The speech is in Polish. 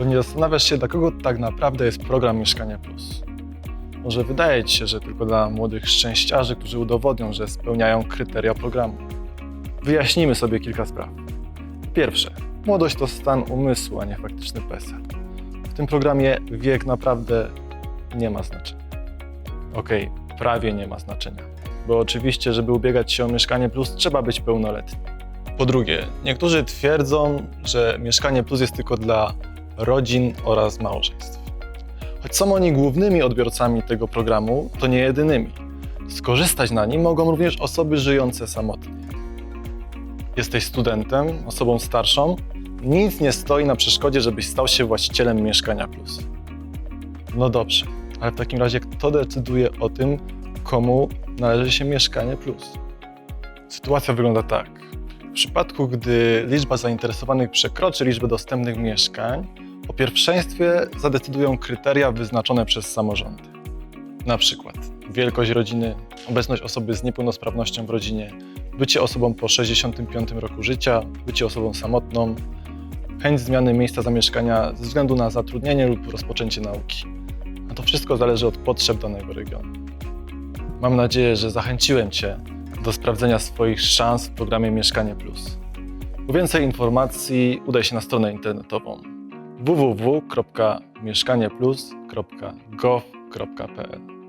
Pewnie zastanawiasz się, dla kogo tak naprawdę jest program Mieszkanie Plus. Może wydaje Ci się, że tylko dla młodych szczęściarzy, którzy udowodnią, że spełniają kryteria programu. Wyjaśnijmy sobie kilka spraw. Pierwsze, młodość to stan umysłu, a nie faktyczny PESEL. W tym programie wiek naprawdę nie ma znaczenia. Okej, prawie nie ma znaczenia, bo oczywiście, żeby ubiegać się o Mieszkanie Plus, trzeba być pełnoletnim. Po drugie, niektórzy twierdzą, że Mieszkanie Plus jest tylko dla rodzin oraz małżeństw. Choć są oni głównymi odbiorcami tego programu, to nie jedynymi. Skorzystać na nim mogą również osoby żyjące samotnie. Jesteś studentem, osobą starszą, nic nie stoi na przeszkodzie, żebyś stał się właścicielem Mieszkania Plus. No dobrze, ale w takim razie kto decyduje o tym, komu należy się Mieszkanie Plus? Sytuacja wygląda tak. W przypadku, gdy liczba zainteresowanych przekroczy liczbę dostępnych mieszkań, o pierwszeństwie zadecydują kryteria wyznaczone przez samorządy. Na przykład wielkość rodziny, obecność osoby z niepełnosprawnością w rodzinie, bycie osobą po 65 roku życia, bycie osobą samotną, chęć zmiany miejsca zamieszkania ze względu na zatrudnienie lub rozpoczęcie nauki. A to wszystko zależy od potrzeb danego regionu. Mam nadzieję, że zachęciłem Cię do sprawdzenia swoich szans w programie Mieszkanie Plus. Po więcej informacji udaj się na stronę internetową www.mieszkanieplus.gov.pl